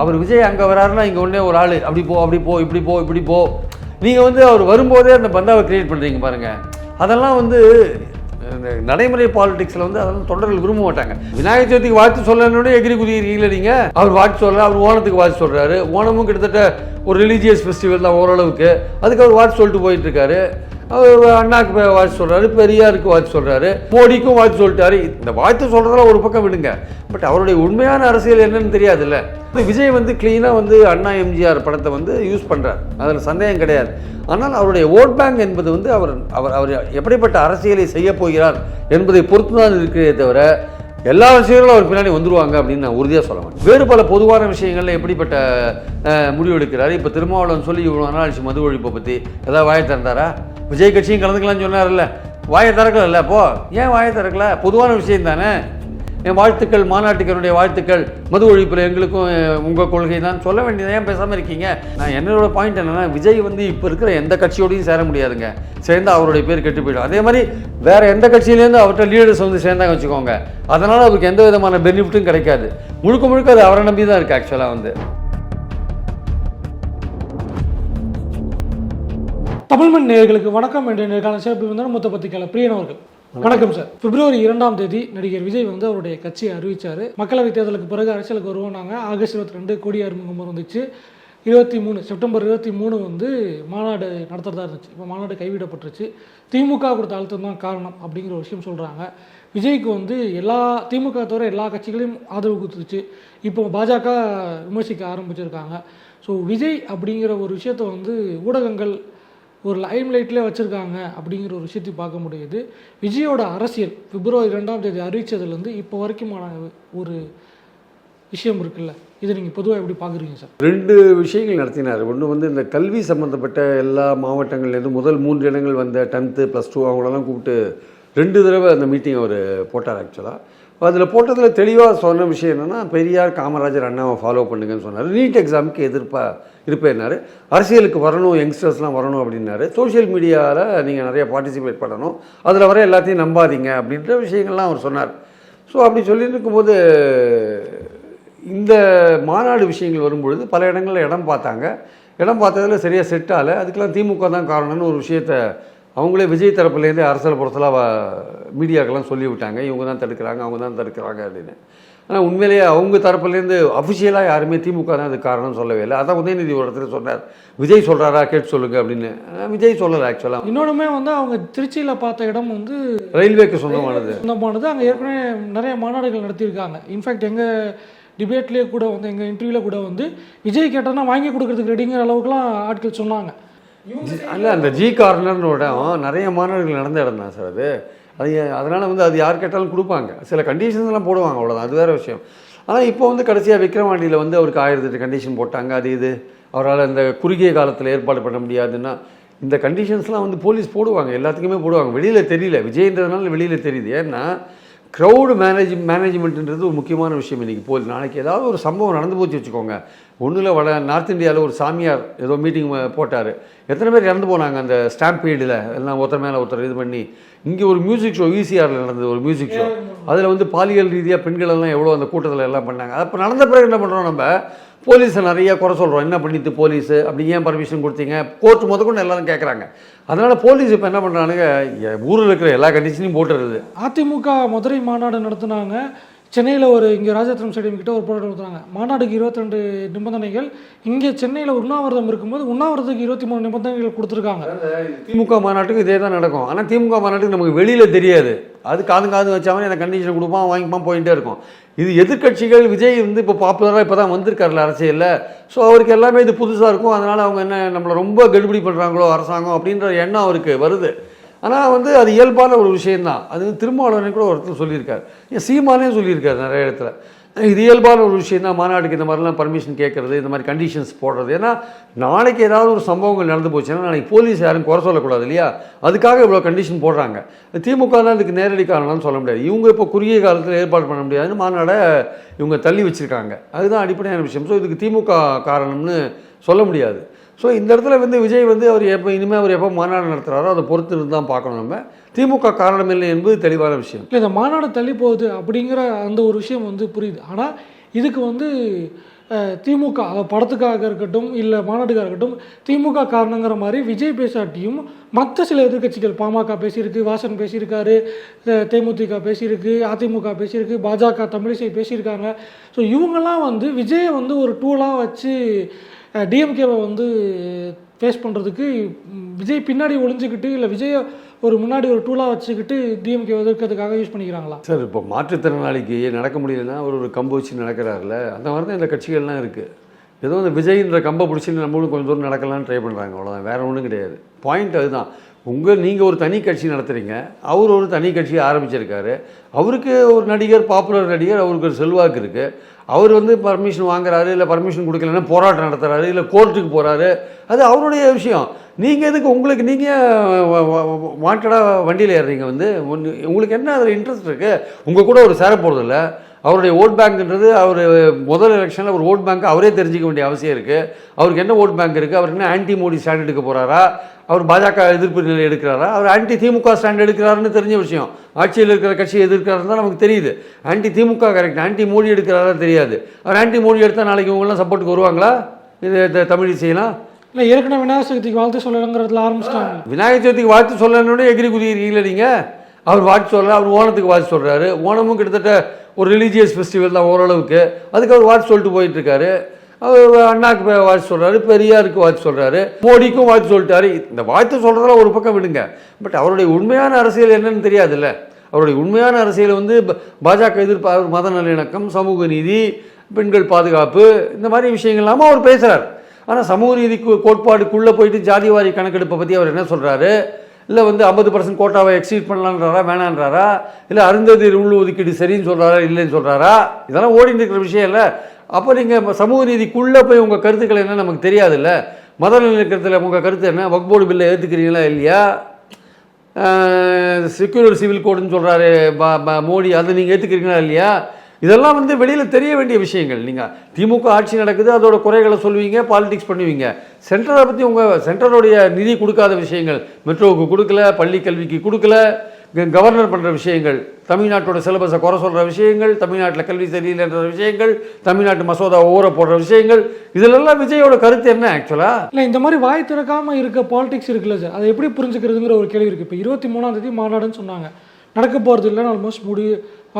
அவர் விஜய் அங்கே வராருன்னா இங்கே ஒன்றே ஒரு ஆள் அப்படி போ அப்படி போ இப்படி போ இப்படி போ. நீங்கள் வந்து அவர் வரும்போதே அந்த பந்தாவை கிரியேட் பண்ணுறீங்க பாருங்கள் அதெல்லாம் வந்து இந்த நடைமுறை பாலிடிக்ஸில் வந்து அதெல்லாம் தொண்டர்கள் விரும்ப மாட்டாங்க. விநாயகர் சதுர்த்திக்கு வாழ்த்து சொல்லணுன்னு எகிரி குதிக்கிறீங்களே நீங்கள் அவர் வாழ்த்து சொல்கிறார் அவர் ஓணத்துக்கு வாழ்த்து சொல்கிறாரு ஓணமும் கிட்டத்தட்ட ஒரு ரிலீஜியஸ் ஃபெஸ்டிவல் தான் ஓரளவுக்கு. அதுக்கு அவர் வாழ்த்து சொல்லிட்டு போயிட்டுருக்காரு அண்ணாக்கு வாழ்த்து சொல்கிறாரு பெரியாருக்கு வாழ்த்து சொல்கிறாரு மோடிக்கும் வாழ்த்து சொல்லிட்டாரு. இந்த வாழ்த்து சொல்கிறதெல்லாம் ஒரு பக்கம் விடுங்க. பட் அவருடைய உண்மையான அரசியல் என்னன்னு தெரியாதுல்ல. விஜய் வந்து க்ளீனாக வந்து அண்ணா எம்ஜிஆர் படத்தை வந்து யூஸ் பண்ணுறார் அதில் சந்தேகம் கிடையாது. ஆனால் அவருடைய ஓட் பேங்க் என்பது வந்து அவர் அவர் அவர் எப்படிப்பட்ட அரசியலை செய்ய போகிறார் என்பதை பொறுத்து தான் இருக்கிறதே தவிர எல்லா விஷயங்களும் அவர் பின்னாடி வந்துருவாங்க அப்படின்னு நான் உறுதியாக சொல்ல மாட்டேன். வேறு பல பொதுவான விஷயங்களில் எப்படிப்பட்ட முடிவு எடுக்கிறாரு? இப்போ திருமாவளவன் சொல்லி இவ்வளோ நாள் மது ஒழிப்பை பற்றி ஏதாவது வாய திறந்தாரா? விஜய் கட்சியும் கலந்துக்கலாம்னு சொன்னார்ல. வாயை திறக்கல போ. ஏன் வாயை திறக்கல? பொதுவான விஷயம் தானே. என் வாழ்த்துக்கள் மாநாட்டுக்கருடைய வாழ்த்துக்கள் மது ஒழிப்பில் எங்களுக்கும் உங்கள் கொள்கை தான் சொல்ல வேண்டியது ஏன் பேசாமல் இருக்கீங்க? நான் என்னோட பாயிண்ட் என்னன்னா விஜய் வந்து இப்போ இருக்கிற எந்த கட்சியோடையும் சேர முடியாதுங்க. சேர்ந்து அவருடைய பேர் கெட்டு போயிடும். அதே மாதிரி வேறு எந்த கட்சியிலேருந்து அவர்கிட்ட லீடர்ஸ் வந்து சேர்ந்தாங்க வச்சுக்கோங்க. அதனால் அவருக்கு எந்த விதமான பெனிஃபிட்டும் கிடைக்காது. முழுக்க முழுக்க அது அவரை நம்பி தான் இருக்குது ஆக்சுவலாக வந்து. தமிழ்மண் நேயர்களுக்கு வணக்கம் என்ற நேர்காணல் சிறப்பு வந்தார் மூத்த பத்திரிகையாளர் பிரியன் அவர்கள். வணக்கம். சார். பிப்ரவரி இரண்டாம் தேதி நடிகர் விஜய் வந்து அவருடைய கட்சியை அறிவிச்சார். மக்களவைத் தேர்தலுக்கு பிறகு அரசியலுக்கு வருவோம்னாங்க. ஆகஸ்ட் இருபத்தி ரெண்டு கொடி அறிமுகம் வந்துச்சு இருபத்தி மூணு செப்டம்பர் இருபத்தி மூணு வந்து மாநாடு நடத்துறதா இருந்துச்சு. இப்போ மாநாடு கைவிடப்பட்டுருச்சு. திமுக கொடுத்த அழுத்தம் தான் காரணம் அப்படிங்கிற ஒரு விஷயம் சொல்கிறாங்க விஜய்க்கு வந்து எல்லா திமுக தவிர எல்லா கட்சிகளையும் ஆதரவு கொடுத்துருச்சு. இப்போ பாஜக விமர்சிக்க ஆரம்பிச்சிருக்காங்க. ஸோ விஜய் அப்படிங்கிற ஒரு விஷயத்தை வந்து ஊடகங்கள் ஒரு லைம் லைட்லேயே வச்சுருக்காங்க அப்படிங்கிற ஒரு விஷயத்தை பார்க்க முடியுது. விஜயோட அரசியல் பிப்ரவரி ரெண்டாம் தேதி அறிவித்ததுலேருந்து இப்போ வரைக்குமான ஒரு விஷயம் இருக்குல்ல? இதை நீங்கள் பொதுவாக எப்படி பார்க்குறீங்க சார்? ரெண்டு விஷயங்கள் நடத்தினார். ஒன்று வந்து இந்த கல்வி சம்மந்தப்பட்ட எல்லா மாவட்டங்கள்லேருந்து முதல் மூன்று இடங்கள் வந்த டென்த்து ப்ளஸ் டூ அவங்களெல்லாம் கூப்பிட்டு ரெண்டு தடவை அந்த மீட்டிங் அவர் போட்டார் ஆக்சுவலாக அதில் போட்டதில் தெளிவாக சொன்ன விஷயம் என்னென்னா பெரியார் காமராஜர் அண்ணாவை ஃபாலோ பண்ணுங்கன்னு சொன்னார். நீட் எக்ஸாமுக்கு எதிர்ப்பாக இருப்பேன்னாரு. அரசியலுக்கு வரணும் யங்ஸ்டர்ஸ்லாம் வரணும் அப்படின்னாரு. சோஷியல் மீடியாவில் நீங்கள் நிறைய பார்ட்டிசிபேட் பண்ணணும். அதில் வர எல்லாத்தையும் நம்பாதீங்க அப்படின்ற விஷயங்கள்லாம் அவர் சொன்னார். ஸோ அப்படி சொல்லிட்டு இருக்கும்போது இந்த மாநாடு விஷயங்கள் வரும்பொழுது பல இடங்களில் இடம் பார்த்தாங்க. இடம் பார்த்ததில் சரியாக செட் ஆகலை. அதுக்கெல்லாம் திமுக தான் காரணம்னு ஒரு விஷயத்தை அவங்களே விஜய் தரப்புலேருந்தே அரசியல் புறத்தில் மீடியாக்கெல்லாம் சொல்லி விட்டாங்க இவங்க தான் தடுக்கிறாங்க அவங்க தான் தடுக்கிறாங்க அப்படின்னு. ஆனால் உண்மையிலேயே அவங்க தரப்புலேருந்து அஃபிஷியலாக யாருமே திமுக தான் அதுக்கு காரணம் சொல்லவே இல்லை. அதான் உதயநிதி ஒரு இடத்துல சொன்னார். விஜய் சொல்கிறாரா கேட்டு சொல்லுங்க அப்படின்னு. விஜய் சொல்லலை ஆக்சுவலாக இன்னொன்றுமே வந்து அவங்க திருச்சியில் பார்த்த இடம் வந்து ரயில்வேக்கு சொந்தமானது. சொந்தமானது. அங்கே ஏற்கனவே நிறைய மாநாடுகள் நடத்தியிருக்காங்க. இன்ஃபேக்ட் எங்கள் டிபேட்லேயே கூட வந்து எங்கள் இன்டர்வியூவில் கூட வந்து விஜய் கேட்டோன்னா வாங்கி கொடுக்கறதுக்கு ரெடிங்கிற அளவுக்குலாம் ஆட்கள் சொன்னாங்க. அல்ல அந்த ஜி கார்னர்னு ஒரு இடம் நிறைய மாநாடுகள் நடந்த இடம் தான் சார் அது. அது அதனால் வந்து அது யார் கேட்டாலும் கொடுப்பாங்க. சில கண்டிஷன்ஸ் எல்லாம் போடுவாங்க அவ்வளோதான் அது வேறு விஷயம். ஆனால் இப்போ வந்து கடைசியாக விக்ரவாண்டியில் வந்து அவருக்கு ஆயிரத்தி எட்டு கண்டிஷன் போட்டாங்க. அது இது. அவரால் இந்த குறுகிய காலத்தில் ஏற்பாடு பண்ண முடியாதுன்னா இந்த கண்டிஷன்ஸ்லாம் வந்து போலீஸ் போடுவாங்க. எல்லாத்துக்குமே போடுவாங்க. வெளியில் தெரியல. விஜயன்றதுனால வெளியில் தெரியுது. ஏன்னா க்ரௌடு மேனேஜ் மேனேஜ்மெண்ட்ன்றது ஒரு முக்கியமான விஷயம் இன்றைக்கி போல் நாளைக்கு ஏதாவது ஒரு சம்பவம் நடந்து போச்சு வச்சுக்கோங்க. ஒன்றும் வட நார்த் இந்தியாவில் ஒரு சாமியார் ஏதோ மீட்டிங் போட்டார். எத்தனை பேர் இறந்து போனாங்க அந்த ஸ்டாம்பீடில் எல்லாம் ஒருத்தர் மேலே ஒருத்தர் இது பண்ணி. இங்கே ஒரு மியூசிக் ஷோ விசிஆரில் நடந்தது ஒரு மியூசிக் ஷோ அதில் வந்து பாலியல் ரீதியாக பெண்கள் எல்லாம் எவ்வளோ அந்த கூட்டத்தில் எல்லாம் பண்ணாங்க. அப்போ நடந்த பிறகு என்ன பண்ணுறோம் நம்ம? போலீஸை நிறைய குறை சொல்கிறோம் என்ன பண்ணிட்டு போலீஸு? அப்படி ஏன் பர்மிஷன் கொடுத்தீங்க? கோர்ட் முதற்கொண்டு எல்லாரும் கேட்குறாங்க அதனால் போலீஸ் இப்போ என்ன பண்ணுறானுங்க ஊரில் இருக்கிற எல்லா கண்டிஷனையும் போட்டுறது அதிமுக மதுரை மாநாடு நடத்துனாங்க. சென்னையில் ஒரு இங்கே ராஜரத்னம் ஸ்டேடியம் கிட்ட ஒரு போராட்டம் நடத்துனாங்க. மாநாடுக்கு 22 நிபந்தனைகள். இங்கே சென்னையில் உண்ணாவிரதம் இருக்கும்போது உண்ணாவிரதத்துக்கு இருபத்தி மூணு நிபந்தனைகள் கொடுத்துருக்காங்க. திமுக மாநாட்டுக்கு இதே தான் நடக்கும். ஆனால் திமுக மாநாட்டுக்கு நமக்கு வெளியில் தெரியாது. அது காது காது வச்சாமல் எனக்கு கண்டிஷன் கொடுப்பான் வாங்கிப்பான் போயிட்டே இருக்கும். இது எதிர்க்கட்சிகள் விஜய் வந்து இப்போ பாப்புலராக இப்போ தான் வந்திருக்காருல அரசியலில். ஸோ அவருக்கு எல்லாமே இது புதுசாக இருக்கும். அதனால் அவங்க என்ன நம்மளை ரொம்ப கெடுபிடி பண்ணுறாங்களோ அரசாங்கம் அப்படின்ற எண்ணம் அவருக்கு வருது. ஆனால் வந்து அது இயல்பான ஒரு விஷயம்தான். அது திருமாவளவனே கூட ஒருத்தர் சொல்லியிருக்காரு. ஏன் சீமானே சொல்லியிருக்காரு நிறைய இடத்துல. இது இயல்பான ஒரு விஷயம் தான் மாநாட்டுக்கு இந்த மாதிரிலாம் பர்மிஷன் கேட்குறது இந்த மாதிரி கண்டிஷன்ஸ் போடுறது. ஏன்னா நாளைக்கு ஏதாவது ஒரு சம்பவங்கள் நடந்து போச்சுன்னா நாளைக்கு போலீஸ் யாரும் குறை சொல்லக்கூடாது இல்லையா? அதுக்காக இவ்வளோ கண்டிஷன் போடுறாங்க. திமுக தான் இதுக்கு நேரடி காரணம்னு சொல்ல முடியாது. இவங்க இப்போ குறுகிய காலத்தில் ஏற்பாடு பண்ண முடியாதுன்னு மாநாடை இவங்க தள்ளி வச்சுருக்காங்க. அதுதான் அடிப்படையான விஷயம். ஸோ இதுக்கு திமுக காரணம்னு சொல்ல முடியாது. ஸோ இந்த இடத்துல வந்து விஜய் வந்து அவர் எப்போ இனிமேல் அவர் எப்போ மாநாடு நடத்துகிறாரோ அதை பொறுத்து இருந்து தான் பார்க்கணும் நம்ம. திமுக காரணம் இல்லை என்பது தெளிவான விஷயம். இல்லை இந்த மாநாடு தள்ளி போகுது அப்படிங்கிற அந்த ஒரு விஷயம் வந்து புரியுது. ஆனால் இதுக்கு வந்து திமுக படத்துக்காக இருக்கட்டும் இல்லை மாநாட்டுக்காக இருக்கட்டும் திமுக காரணங்கிற மாதிரி விஜய் பேசாட்டியும் மற்ற சில எதிர்க்கட்சிகள் பாமக பேசியிருக்கு வாசன் பேசியிருக்காரு தேமுதிக பேசியிருக்கு அதிமுக பேசியிருக்கு பாஜக தமிழிசை பேசியிருக்காங்க. ஸோ இவங்கெல்லாம் வந்து விஜயை வந்து ஒரு டூலாக வச்சு டிஎம்கேவை வந்து ஃபேஸ் பண்ணுறதுக்கு விஜய் பின்னாடி ஒளிஞ்சுக்கிட்டு இல்லை விஜயை ஒரு முன்னாடி ஒரு டூலாக வச்சுக்கிட்டு டிஎம்கே எதிர்க்கிறதுக்காக யூஸ் பண்ணிக்கிறாங்களா? சார் இப்போ மாற்றுத்திறனாளிக்கு நடக்க முடியலன்னா அவர் ஒரு கம்பு வச்சு நடக்கிறாருல அந்த மாதிரி தான் இந்த கட்சிகள்லாம் இருக்குது ஏதோ இந்த விஜய்ன்ற கம்பை பிடிச்சின்னு நம்மளும் கொஞ்சம் தூரம் நடக்கலாம்னு ட்ரை பண்ணுறாங்க அவ்வளோதான் வேறு ஒன்றும் கிடையாது. பாயிண்ட் அதுதான். உங்கள் நீங்கள் ஒரு தனி கட்சி நடத்துகிறீங்க அவர் ஒரு தனி கட்சியை ஆரம்பிச்சிருக்காரு. அவருக்கு ஒரு நடிகர் பாப்புலர் நடிகர் அவருக்கு ஒரு செல்வாக்கு இருக்குது அவர் வந்து பர்மிஷன் வாங்குறாரு இல்லை பர்மிஷன் கொடுக்கலன்னா போராட்டம் நடத்துகிறாரு இல்லை கோர்ட்டுக்கு போகிறாரு அது அவருடைய விஷயம். நீங்கள் எதுக்கு உங்களுக்கு நீங்கள் வாண்டடாக வண்டியில் ஏறுறீங்க வந்து? ஒன்று உங்களுக்கு என்ன அதில் இன்ட்ரெஸ்ட் இருக்குது உங்கள் கூட ஒரு சேர போகிறதில்ல அவருடைய ஓட் பேங்க்ன்றது அவர் முதல் எலெக்ஷனில் ஒரு ஓட் பேங்க் அவரே தெரிஞ்சிக்க வேண்டிய அவசியம் இருக்குது அவருக்கு என்ன ஓட் பேங்க் இருக்குது அவர் என்ன ஆன்டி மோடி ஸ்டாண்ட் எடுக்க போகிறாரா அவர் பாஜக எதிர்ப்பு நிலை எடுக்கிறாரா? அவர் ஆன்டி திமுக ஸ்டாண்ட் எடுக்கிறாருன்னு தெரிஞ்ச விஷயம். ஆட்சியில் இருக்கிற கட்சி எதிர்க்கிறாருன்னு தான் நமக்கு தெரியுது. Anti DMK correct anti Modi எடுக்கிறாரா தெரியாது. அவர் ஆன்டி மோடி எடுத்தால் நாளைக்கு இவங்கெல்லாம் சப்போர்ட்டுக்கு வருவாங்களா? இது தமிழ் செய்யலாம் இல்லை ஏற்கனவே விநாயகர் சதுர்த்திக்கு வாழ்த்து சொல்லணுங்கிறதுல ஆரம்பிச்சிட்டாங்க. விநாயகர் சதுர்த்திக்கு வாழ்த்து சொல்லணுன்னே எகிரி குதிக்கிறீங்களே நீங்கள் அவர் வாழ்த்து சொல்கிறார் அவர் ஓணத்துக்கு வாழ்த்து சொல்கிறாரு ஓணமும் கிட்டத்தட்ட ஒரு ரிலீஜியஸ் ஃபெஸ்டிவல் தான் ஓரளவுக்கு. அதுக்கு அவர் வாழ்த்து சொல்லிட்டு போயிட்டுருக்காரு அவர் அண்ணாக்கு பே- வாழ்த்து சொல்கிறாரு பெரியாருக்கு வாழ்த்து சொல்கிறாரு மோடிக்கும் வாழ்த்து சொல்லிட்டாரு. இந்த வாழ்த்து சொல்கிறதெல்லாம் ஒரு பக்கம் விடுங்க. பட் அவருடைய உண்மையான அரசியல் என்னன்னு தெரியாதுல்ல. அவருடைய உண்மையான அரசியல் வந்து ப- பாஜக எதிர்ப்பு மத நல்லிணக்கம் சமூக நீதி பெண்கள் பாதுகாப்பு இந்த மாதிரி விஷயங்கள்லாம அவர் பேசுகிறார் ஆனால் சமூக நீதி கு- கோட்பாடுக்குள்ளே போயிட்டு ஜாதிவாரி கணக்கெடுப்பை பற்றி அவர் என்ன சொல்கிறாரு இல்லை வந்து ஐம்பது பர்சன்ட் கோட்டாவை எக்ஸீட் பண்ணலான்றாரா வேணான்றாரா? இல்லை அருந்ததி உள் ஒதுக்கீடு சரின்னு சொல்கிறாரா இல்லைன்னு சொல்கிறாரா இதெல்லாம் ஓடிட்டு இருக்கிற விஷயம் இல்லை. அப்போ நீங்கள் சமூக நீதிக்குள்ளே போய் உங்கள் கருத்துக்கள் என்ன நமக்கு தெரியாதுல்ல. மத நிலக்கத்தில் உங்கள் கருத்து என்ன? வக்போர்டு பில்லை ஏற்றுக்கிறீங்களா இல்லையா? செக்யூலர் சிவில் கோடுன்னு சொல்கிறாரு மோடி அதை நீங்கள் ஏற்றுக்கிறீங்களா இல்லையா? இதெல்லாம் வந்து வெளியில் தெரிய வேண்டிய விஷயங்கள். நீங்கள் திமுக ஆட்சி நடக்குது அதோட குறைகளை சொல்லுவீங்க பாலிடிக்ஸ் பண்ணுவீங்க. சென்ட்ரலை பற்றி உங்கள் சென்ட்ரலுடைய நிதி கொடுக்காத விஷயங்கள் மெட்ரோவுக்கு கொடுக்கல பள்ளி கல்விக்கு கொடுக்கல கவர்னர் பண்ணுற விஷயங்கள் தமிழ்நாட்டோட சிலபஸை குறை சொல்கிற விஷயங்கள் தமிழ்நாட்டில் கல்வி சரியில்லைன்ற விஷயங்கள் தமிழ்நாட்டு மசோதா ஊற போடுற விஷயங்கள் இதிலெல்லாம் விஜயோட கருத்து என்ன ஆக்சுவலாக இல்லை இந்த மாதிரி வாய் திறக்காமல் இருக்க பாலிடிக்ஸ் இருக்குல்ல சார் அதை எப்படி புரிஞ்சுக்கிறதுங்கிற ஒரு கேள்வி இருக்குது இப்போ இருபத்தி மூணாம் தேதி மாநாடுன்னு சொன்னாங்க. நடக்க போகிறது இல்லைன்னு ஆல்மோஸ்ட் முடி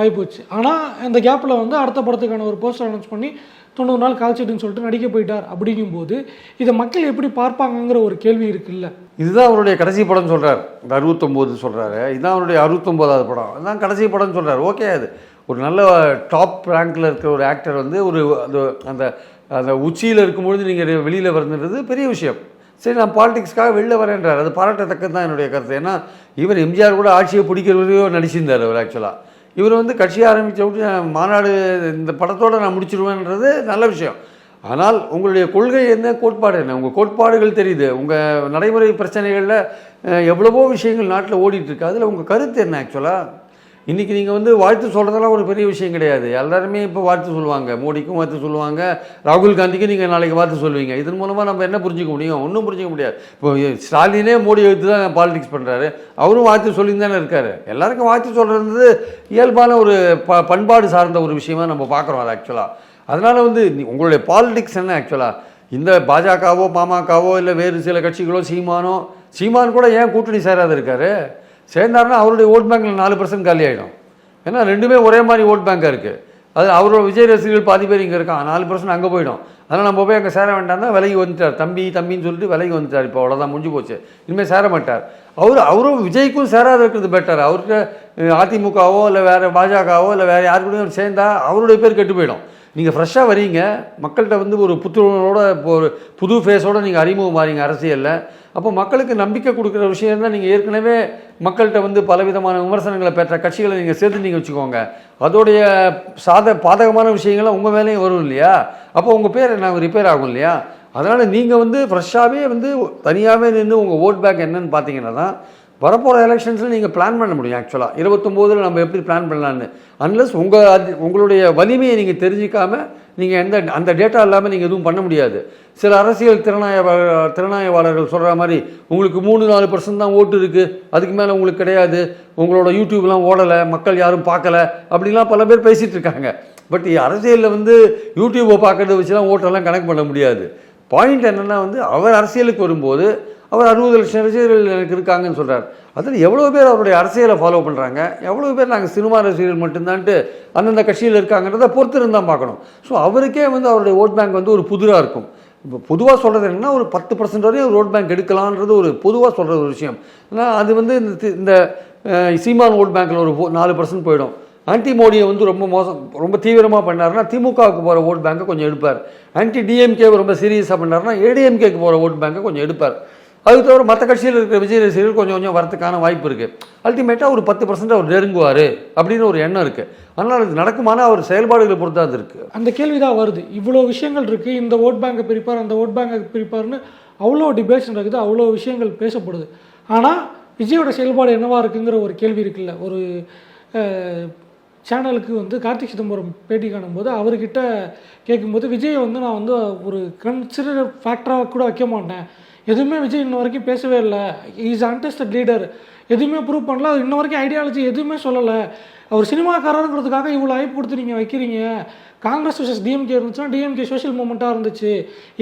ஆகிப்போச்சு ஆனால் இந்த கேப்பில் வந்து அடுத்த படத்துக்கான ஒரு போஸ்டர் அனௌன்ஸ் பண்ணி தொண்ணூறு நாள் கால்ஷீட்டுன்னு சொல்லிட்டு நடிக்க போயிட்டார் அப்படிங்கும்போது இதை மக்கள் எப்படி பார்ப்பாங்கங்கிற ஒரு கேள்வி இருக்குல்ல. இதுதான் அவருடைய கடைசி படம் சொல்கிறார் இந்த அறுபத்தொம்போது சொல்கிறாரு இதுதான் அவருடைய அறுபத்தொம்போதாவது படம். அதுதான் கடைசி படம்னு சொல்கிறார் ஓகே அது. ஒரு நல்ல டாப் ரேங்கில் இருக்கிற ஒரு ஆக்டர் வந்து ஒரு அந்த அந்த அந்த உச்சியில் இருக்கும்பொழுது நீங்கள் வெளியில் வரணுன்றது பெரிய விஷயம். சரி நான் பாலிடிக்ஸ்க்காக வெளில வரேன்றார். அது பாராட்டத்தக்கது தான் என்னுடைய கருத்து. ஏன்னா இவர் எம்ஜிஆர் கூட ஆட்சியை பிடிக்கிறவரையோ நடிச்சிருந்தார் அவர் ஆக்சுவலாக இவர் வந்து கட்சி ஆரம்பித்த மாநாடு இந்த படத்தோடு நான் முடிச்சிருவேன்றது நல்ல விஷயம். ஆனால் உங்களுடைய கொள்கை என்ன கோட்பாடு என்ன? உங்கள் கோட்பாடுகள் தெரியுது. உங்கள் நடைமுறை பிரச்சனைகளில் எவ்வளவோ விஷயங்கள் நாட்டில் ஓடிட்டுருக்கு அதில் உங்கள் கருத்து என்ன ஆக்சுவலாக இன்றைக்கி நீங்கள் வந்து வாழ்த்து சொல்கிறதெல்லாம் ஒரு பெரிய விஷயம் கிடையாது. எல்லாருமே இப்போ வாழ்த்து சொல்லுவாங்க. மோடிக்கும் வாழ்த்து சொல்லுவாங்க. ராகுல் காந்திக்கும் நீங்கள் நாளைக்கு வாழ்த்து சொல்லுவீங்க. இதன் மூலமாக நம்ம என்ன புரிஞ்சிக்க முடியும்? ஒன்றும் புரிஞ்சிக்க முடியாது. இப்போ ஸ்டாலினே மோடி வைத்து தான் பாலிடிக்ஸ் பண்ணுறாரு அவரும் வாழ்த்து சொல்லி தானே இருக்காரு. எல்லாருக்கும் வாழ்த்து சொல்கிறது இயல்பான ஒரு ப பண்பாடு சார்ந்த ஒரு விஷயமா நம்ம பார்க்குறோம் அது ஆக்சுவலாக அதனால் வந்து உங்களுடைய பாலிடிக்ஸ் என்ன ஆக்சுவலாக இந்த பாஜகவோ பாமகவோ இல்லை வேறு சில கட்சிகளோ சீமானோ சீமான் கூட ஏன் கூட்டணி சேராது இருக்காரு? சேர்ந்தாருன்னா அவருடைய ஓட் பேங்க்கில் நாலு பர்சன்ட் காலி ஆகிடும் ஏன்னா ரெண்டுமே ஒரே மாதிரி ஓட் பேங்காக இருக்குது அது அவரோட விஜய் ரசிகர்கள் பாதி பேர் இங்கே இருக்கான் நாலு பர்சன்ட் அங்கே போயிடும். அதனால் நம்ம போய் அங்கே சேர வேண்டாம் தான் விலகி வந்துட்டார். தம்பி தம்பின்னு சொல்லிட்டு விலகி வந்துட்டார். இப்போ அவ்வளோதான் முடிஞ்சு போச்சு. இனிமேல் சேர மாட்டார். அவர் அவரும் விஜய்க்கும் சேராத இருக்கிறது பெட்டர் அவருக்கு அதிமுகவோ இல்லை வேறு பாஜகவோ இல்லை வேறு யாரு கூடயும் சேர்ந்தால் அவருடைய பேர் கெட்டு போயிடும். நீங்கள் ஃப்ரெஷ்ஷாக வரீங்க மக்கள்கிட்ட வந்து ஒரு புத்துணர்வோட இப்போ ஒரு புது ஃபேஸோட நீங்கள் அறிமுகம் மாறீங்க அரசியலில். அப்போ மக்களுக்கு நம்பிக்கை கொடுக்குற விஷயம் தான் நீங்கள் ஏற்கனவே மக்கள்கிட்ட வந்து பலவிதமான விமர்சனங்களை பெற்ற கட்சிகளை நீங்கள் சேர்த்துட்டீங்க வச்சுக்கோங்க. அதோடைய சாத பாதகமான விஷயங்கள்லாம் உங்கள் மேலேயும் வரும் இல்லையா? அப்போ உங்கள் பேர் என்ன? ரிப்பேர் ஆகும் இல்லையா? அதனால் நீங்கள் வந்து ஃப்ரெஷ்ஷாகவே வந்து தனியாகவே நின்று உங்கள் ஓட் பேக் என்னன்னு பார்த்தீங்கன்னா தான் வரப்போகிற எலெக்ஷன்ஸில் நீங்கள் பிளான் பண்ண முடியும் ஆக்சுவலாக இருபத்தொம்போதில் நம்ம எப்படி பிளான் பண்ணலான்னு அன்லஸ் உங்கள் அது உங்களுடைய வலிமையை நீங்கள் தெரிஞ்சிக்காம நீங்கள் எந்த அந்த டேட்டா இல்லாமல் நீங்கள் எதுவும் பண்ண முடியாது. சில அரசியல் திறனாய திறனாய்வாளர்கள் சொல்கிற மாதிரி உங்களுக்கு மூணு நாலு பர்சன்ட் தான் ஓட்டு இருக்குது அதுக்கு மேலே உங்களுக்கு கிடையாது உங்களோட யூடியூப்லாம் ஓடலை மக்கள் யாரும் பார்க்கலை அப்படிலாம் பல பேர் பேசிகிட்டு இருக்காங்க. பட் அரசியலில் வந்து யூடியூப்பை பார்க்கறத வச்சுலாம் ஓட்டெல்லாம் கணக்கு பண்ண முடியாது. பாயிண்ட் என்னென்னா வந்து அவர் அரசியலுக்கு வரும்போது அவர் அறுபது லட்சம் ரசிகர்கள் எனக்கு இருக்காங்கன்னு சொல்கிறார் அதில் எவ்வளோ பேர் அவருடைய அரசியலை ஃபாலோ பண்ணுறாங்க எவ்வளோ பேர் நாங்கள் சினிமா ரசிகர்கள் மட்டும்தான்ட்டு அந்தந்த கட்சியில் இருக்காங்கன்றதை பொறுத்து இருந்தால் பார்க்கணும். ஸோ அவருக்கே வந்து அவருடைய ஓட் பேங்க் வந்து ஒரு புதிராக இருக்கும். இப்போ பொதுவாக சொல்கிறது என்னன்னா ஒரு பத்து பர்சன்ட் வரையும் ஒரு பேங்க் எடுக்கலான்றது ஒரு பொதுவாக சொல்கிற ஒரு விஷயம். ஏன்னா அது வந்து இந்த தி- இந்த சீமான் ஓட் பேங்க்கில் ஒரு நாலு பர்சன்ட் போயிடும். ஆன்டி மோடியை வந்து ரொம்ப மோசம் ரொம்ப தீவிரமாக பண்ணாருன்னா திமுகவுக்கு போகிற ஓட் பேங்கை கொஞ்சம் எடுப்பார். ஆன்டி டிஎம்கே ரொம்ப சீரியஸாக பண்ணாருன்னா ஏடிஎம்கேக்கு போகிற ஓட் பேங்கை கொஞ்சம் எடுப்பார். அது தவிர மற்ற கட்சியில் இருக்கிற விஜய் ரசிகர்கள் கொஞ்சம் கொஞ்சம் வரத்துக்கான வாய்ப்பு இருக்குது அல்டிமேட்டாக ஒரு பத்து பர்சன்ட் அவர் நெருங்குவார் அப்படின்னு ஒரு எண்ணம் இருக்குது அதனால் அது நடக்குமான அவர் செயல்பாடுகளை பொறுத்து அது இருக்குது அந்த கேள்வி தான் வருது. இவ்வளோ விஷயங்கள் இருக்குது இந்த ஓட் பேங்கை பிரிப்பார் அந்த ஓட் பேங்கை பிரிப்பார்னு அவ்வளோ டிபேட்ஸ் நடக்குது அவ்வளோ விஷயங்கள் பேசப்படுது. ஆனால் விஜயோட செயல்பாடு என்னவாக இருக்குங்கிற ஒரு கேள்வி இருக்குல்ல. ஒரு சேனலுக்கு வந்து கார்த்திக் சிதம்பரம் பேட்டி காணும்போது அவர்கிட்ட கேட்கும்போது விஜய் வந்து நான் வந்து ஒரு கன்சிடர் ஃபேக்டராக கூட வைக்க மாட்டேன். எதுவுமே விஜய் இன்ன வரைக்கும் பேசவே இல்லை. இஸ் அன்டெஸ்டட் லீடர் எதுவுமே ப்ரூவ் பண்ணல. அது இன்ன வரைக்கும் ஐடியாலஜி எதுவுமே சொல்லலை. அவர் சினிமாக்காரருங்கிறதுக்காக இவ்வளோ ஐப் கொடுத்து நீங்கள் வைக்கிறீங்க. காங்கிரஸ் விஷஸ் டிஎம்கே இருந்துச்சுன்னா டிஎம்கே சோஷியல் மூமெண்ட்டாக இருந்துச்சு.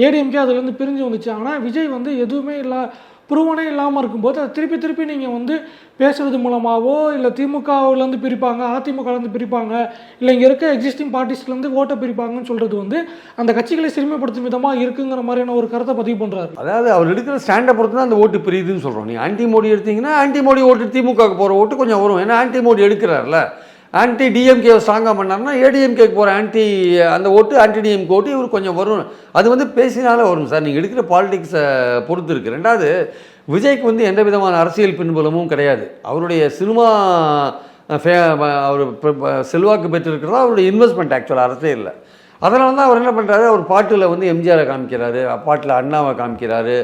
ஏடிஎம்கே அதுலேருந்து பிரிஞ்சு வந்துச்சு. ஆனால் விஜய் வந்து எதுவுமே இல்லை. ப்ரூவனே இல்லாமல் இருக்கும்போது அதை திருப்பி திருப்பி நீங்கள் வந்து பேசுறது மூலமாகவோ இல்லை திமுகவிலேருந்து பிரிப்பாங்க அதிமுகலேருந்து பிரிப்பாங்க இல்லை இங்கே இருக்க எக்ஸிஸ்டிங் பார்ட்டிஸ்லேருந்து ஓட்டை பிரிப்பாங்கன்னு சொல்கிறது வந்து அந்த கட்சிகளை சிறுமைப்படுத்தும் விதமாக இருக்குங்கிற மாதிரியான ஒரு கருத்தை பதிவு பண்ணுறாரு அதாவது அவர் எடுக்கிற ஸ்டாண்டை பொறுத்து தான் அந்த ஓட்டு பிரியுதுன்னு சொல்கிறோம் நீங்கள் ஆன்டி மோடி எடுத்தீங்கன்னா ஆன்டி மோடி ஓட்டு திமுகவுக்கு போகிற ஓட்டு கொஞ்சம் வரும். ஏன்னா ஆன்டி மோடி எடுக்கிறார்ல. ஆன்டி டிஎம்கே ஸ்ட்ராங்காக பண்ணார்னா ஏடிஎம்கேக்கு போகிற ஆன்டி அந்த ஓட்டு ஆன்டி டிஎம்கே ஓட்டு இவர் கொஞ்சம் வரும். அது வந்து பேசினாலே வரும் சார். நீங்கள் எடுக்கிற பாலிடிக்ஸை பொறுத்து இருக்குது ரெண்டாவது விஜய்க்கு வந்து எந்த விதமான அரசியல் பின்புலமும் கிடையாது. அவருடைய சினிமா ஃபே அவர் செல்வாக்கு பெற்றிருக்கிறதா? அவருடைய இன்வெஸ்ட்மெண்ட் ஆக்சுவலாக அரசியலில் அதனால தான் அவர் என்ன பண்ணுறாரு அவர் பாட்டில் வந்து எம்ஜிஆரை காமிக்கிறாரு பாட்டில் அண்ணாவை காமிக்கிறாரு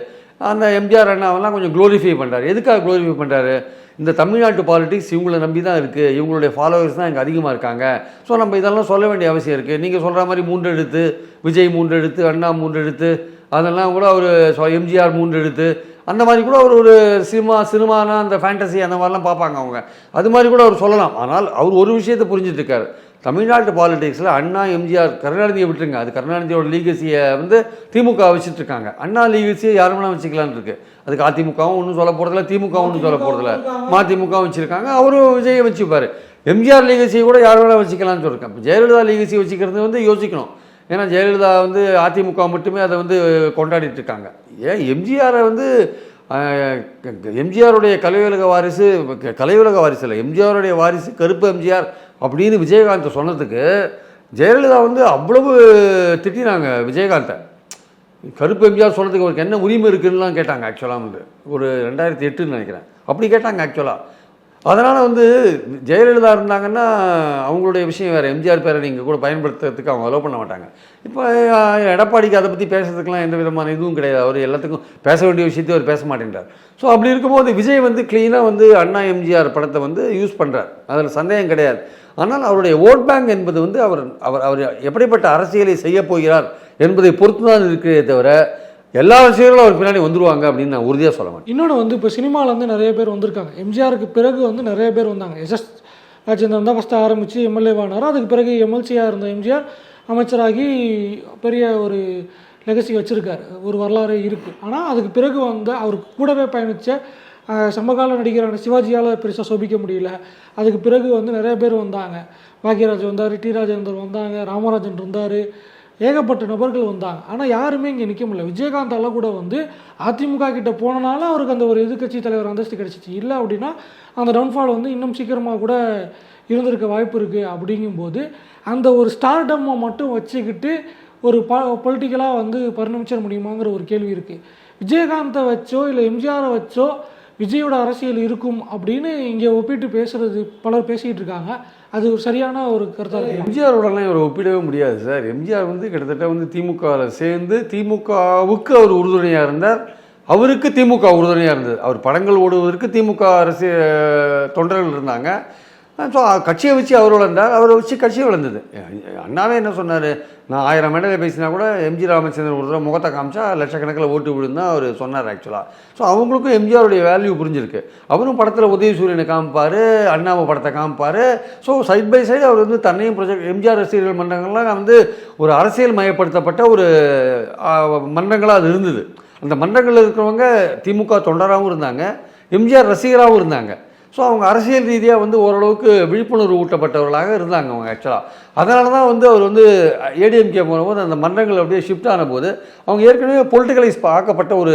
அந்த எம்ஜிஆர் அண்ணாவெல்லாம் கொஞ்சம் க்ளோரிஃபை பண்ணுறாரு எதுக்காக க்ளோரிஃபை பண்ணுறாரு இந்த தமிழ்நாட்டு பாலிடிக்ஸ் இவங்களை நம்பி தான் இருக்குது இவங்களுடைய ஃபாலோவர்ஸ் தான் இங்கே அதிகமாக இருக்காங்க. ஸோ நம்ம இதெல்லாம் சொல்ல வேண்டிய அவசியம் இருக்குது நீங்கள் சொல்கிற மாதிரி மூன்று எடுத்து விஜய் மூன்று எடுத்து அண்ணா மூன்றெழுத்து அதெல்லாம் கூட அவர் எம்ஜிஆர் மூன்று எழுத்து அந்த மாதிரி கூட அவர் ஒரு சினிமா சினிமானா அந்த ஃபேண்டசி அந்த மாதிரிலாம் பார்ப்பாங்க அவங்க. அது மாதிரி கூட அவர் சொல்லலாம். ஆனால் அவர் ஒரு விஷயத்தை புரிஞ்சுட்டு இருக்காரு. தமிழ்நாட்டு பாலிடிக்ஸில் அண்ணா எம்ஜிஆர் கருணாநிதியை விட்டுருங்க. அது கருணாநிதியோட லீகசியை வந்து திமுக வச்சுட்டு இருக்காங்க அண்ணா லீகசியை யார் வேணால் வச்சுக்கலான்னு இருக்கு. அதுக்கு அதிமுகவும் ஒன்றும் சொல்ல போகிறதில்ல திமுக ஒன்றும் சொல்ல போகிறதில்ல மதிமுக வச்சுருக்காங்க அவரும் விஜயை வச்சுப்பார். எம்ஜிஆர் லீகசியை கூட யார் வேணால் வச்சுக்கலாம்னு சொல்லியிருக்கேன் இப்போ ஜெயலலிதா லீகசி வச்சுக்கிறது வந்து யோசிக்கணும். ஏன்னா ஜெயலலிதா வந்து அதிமுக மட்டுமே அதை வந்து கொண்டாடிட்டு இருக்காங்க. ஏன் எம்ஜிஆரை வந்து எம்ஜிஆருடைய கலையுலக வாரிசு க- கலையுலக வாரிசு இல்லை எம்ஜிஆருடைய வாரிசு கருப்பு எம்ஜிஆர் அப்படின்னு விஜயகாந்த் சொன்னதுக்கு ஜெயலலிதா வந்து அவ்வளவு திட்டினாங்க விஜயகாந்தை கருப்பு எம்ஜிஆர் சொன்னதுக்கு அவருக்கு என்ன உரிமை இருக்குன்னுலாம் கேட்டாங்க ஆக்சுவலாக வந்து. ஒரு ரெண்டாயிரத்தி எட்டுன்னு நினைக்கிறேன். அப்படி கேட்டாங்க ஆக்சுவலாக அதனால் வந்து ஜெயலலிதா இருந்தாங்கன்னா அவங்களுடைய விஷயம் வேறு. எம்ஜிஆர் பேரை நீங்கள் கூட பயன்படுத்துறதுக்கு அவங்க அலோவ் பண்ண மாட்டாங்க. இப்போ எடப்பாடிக்கு அதை பற்றி பேசுறதுக்கெலாம் எந்த விதமான இதுவும் கிடையாது. அவர் எல்லாத்துக்கும் பேச வேண்டிய விஷயத்தையும் அவர் பேச மாட்டேன்றார். ஸோ அப்படி இருக்கும்போது விஜய் வந்து க்ளீனாக வந்து அண்ணா எம்ஜிஆர் படத்தை வந்து யூஸ் பண்ணுறார் அதில் சந்தேகம் கிடையாது. ஆனால் அவருடைய ஓட் பேங்க் என்பது வந்து அவர் அவர் அவர் எப்படிப்பட்ட அரசியலை செய்ய போகிறார் என்பதை பொறுத்து தான் இருக்கிறதே தவிர எல்லா ரசிகர்களும் அவர் பின்னாடி வந்துருவாங்க அப்படின்னு நான் உறுதியாக சொல்ல மாட்டேன். இன்னொன்று வந்து இப்போ சினிமாவில் வந்து நிறைய பேர் வந்திருக்காங்க. எம்ஜிஆருக்கு பிறகு வந்து நிறைய பேர் வந்தாங்க. எஸ்எஸ் ராஜேந்திரன் தான் ஃபஸ்ட்டு ஆரம்பித்து எம்எல்ஏவானார் அதுக்கு பிறகு எம்எல்சியாக இருந்த எம்ஜிஆர் அமைச்சராகி பெரிய ஒரு லெகசி வச்சுருக்காரு. ஒரு வரலாறு இருக்குது ஆனால் அதுக்கு பிறகு வந்து அவர் கூடவே பயணித்த சமகால நடிகரான சிவாஜியால் பெருசாக சோபிக்க முடியல. அதுக்கு பிறகு வந்து நிறைய பேர் வந்தாங்க. பாக்யராஜ் வந்தார் டி ராஜேந்தர் வந்தாங்க ராமராஜன் இருந்தார். ஏகப்பட்ட நபர்கள் வந்தாங்க. ஆனால் யாருமே இங்கே நிற்க முடியல. விஜயகாந்தால கூட வந்து அதிமுக கிட்ட போனனால அவருக்கு அந்த ஒரு எதிர்கட்சி தலைவர் அந்தஸ்து கிடைச்சிச்சு. இல்லை அப்படின்னா அந்த டவுன்ஃபால் வந்து இன்னும் சீக்கிரமாக கூட இருந்திருக்க வாய்ப்பு இருக்குது அப்படிங்கும்போது அந்த ஒரு ஸ்டார்டம்மை மட்டும் வச்சுக்கிட்டு ஒரு ப பொலிட்டிக்கலாக வந்து பரிணமிச்சிட முடியுமாங்கிற ஒரு கேள்வி இருக்குது விஜயகாந்தை வச்சோ இல்லை எம்ஜிஆரை வச்சோ விஜயோட அரசியல் இருக்கும் அப்படின்னு இங்கே ஒப்பிட்டு பேசுகிறது பலர் பேசிக்கிட்டு இருக்காங்க. அது ஒரு சரியான ஒரு கருத்தாக இருக்கும் எம்ஜிஆரோடலாம் இவரை ஒப்பிடவே முடியாது சார். எம்ஜிஆர் வந்து கிட்டத்தட்ட வந்து திமுகவில் சேர்ந்து திமுகவுக்கு அவர் உறுதுணையாக இருந்தார். அவருக்கு திமுக உறுதுணையாக இருந்தது. அவர் படங்கள் ஓடுவதற்கு திமுக அரசு தொண்டர்கள் இருந்தாங்க. ஸோ கட்சியை வச்சு அவர் வளர்ந்தார். அவரை வச்சு கட்சியை வளர்ந்தது. அண்ணாவே என்ன சொன்னார்? நான் ஆயிரம் மேடையில் பேசினா கூட எம்ஜி ராமச்சந்திரன் ஒரு தடவை முகத்தை காமிச்சா லட்சக்கணக்கில் ஓட்டு விழுந்தான் அவர் சொன்னார் ஆக்சுவலாக ஸோ அவங்களுக்கும் எம்ஜிஆருடைய வேல்யூ புரிஞ்சிருக்கு. அவரும் படத்தில் உதயசூரியனை காமிப்பார் அண்ணாவை படத்தை காமிப்பார். ஸோ சைட் பை சைடு அவர் வந்து தன்னையும் ப்ரொஜெக்ட் எம்ஜிஆர் ரசிகர்கள் மன்றங்கள்லாம் வந்து ஒரு அரசியல் மயப்படுத்தப்பட்ட ஒரு மன்றங்களாக அது இருந்தது. அந்த மன்றங்களில் இருக்கிறவங்க திமுக தொண்டராகவும் இருந்தாங்க. எம்ஜிஆர் ரசிகராகவும் இருந்தாங்க. ஸோ அவங்க அரசியல் ரீதியாக வந்து ஓரளவுக்கு விழிப்புணர்வு ஊட்டப்பட்டவர்களாக இருந்தாங்க அவங்க ஆக்சுவலாக அதனால தான் வந்து அவர் வந்து ஏடிஎம்கே போகும்போது அந்த மன்றங்கள் அப்படியே ஷிஃப்ட் ஆன போது அவங்க ஏற்கனவே பொலிட்டிக்கலைஸ் ஆக்கப்பட்ட ஒரு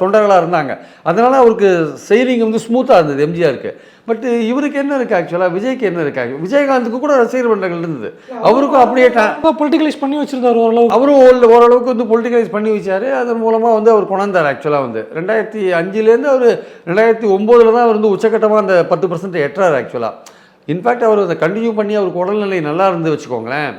தொண்டர்களாக இருந்தாங்க. அதனால் அவருக்கு செயலிங் வந்து ஸ்மூத்தாக இருந்தது எம்ஜிஆருக்கு. பட் இவருக்கு என்ன இருக்குது ஆக்சுவலாக விஜய்க்கு என்ன இருக்கு விஜயகாந்துக்கு கூட ரசிகர் மன்றங்கள் இருந்தது. அவருக்கும் அப்படியே பொலிட்டிகலைஸ் பண்ணி வச்சிருந்தார் ஓரளவு அவரும் ஓரளவு- ஓரளவுக்கு வந்து பொலிட்டிகலைஸ் பண்ணி வச்சாரு. அதன் மூலமாக வந்து அவர் கொண்டாந்தார் ஆக்சுவலாக வந்து. ரெண்டாயிரத்தி அஞ்சுலேருந்து அவர் ரெண்டாயிரத்தி ஒம்போதில் தான் அவர் வந்து உச்சக்கட்டமாக அந்த பத்து பர்சன்ட் எட்டுறாரு ஆக்சுவலாக இன்ஃபேக்ட் அவர் அதை கண்டினியூ பண்ணி அவருக்கு உடல்நிலை நல்லா இருந்து வச்சுக்கோங்களேன்.